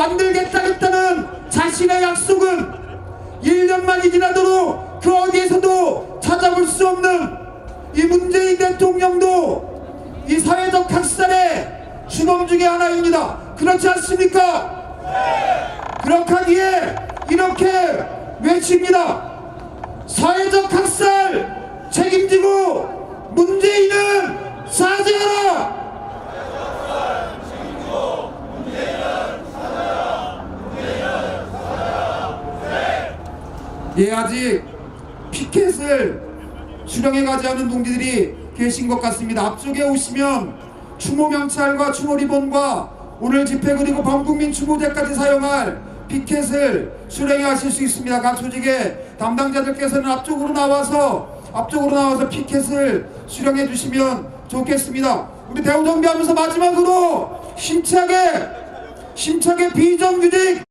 만들겠다겠다는 자신의 약속은 1년만이 지나도록 그 어디에서도 찾아볼 수 없는 이 문재인 대통령도 이 사회적 학살의 주범 중의 하나입니다. 그렇지 않습니까? 그렇다기에 이렇게 외칩니다. 사회적 예, 아직 피켓을 수령해 가지 않은 동지들이 계신 것 같습니다. 앞쪽에 오시면 추모 명찰과 추모 리본과 오늘 집회 그리고 범국민 추모대까지 사용할 피켓을 수령해 하실 수 있습니다. 각 조직의 담당자들께서는 앞쪽으로 나와서 앞쪽으로 나와서 피켓을 수령해 주시면 좋겠습니다. 우리 대우 정비하면서 마지막으로 힘차게 힘차게 비정규직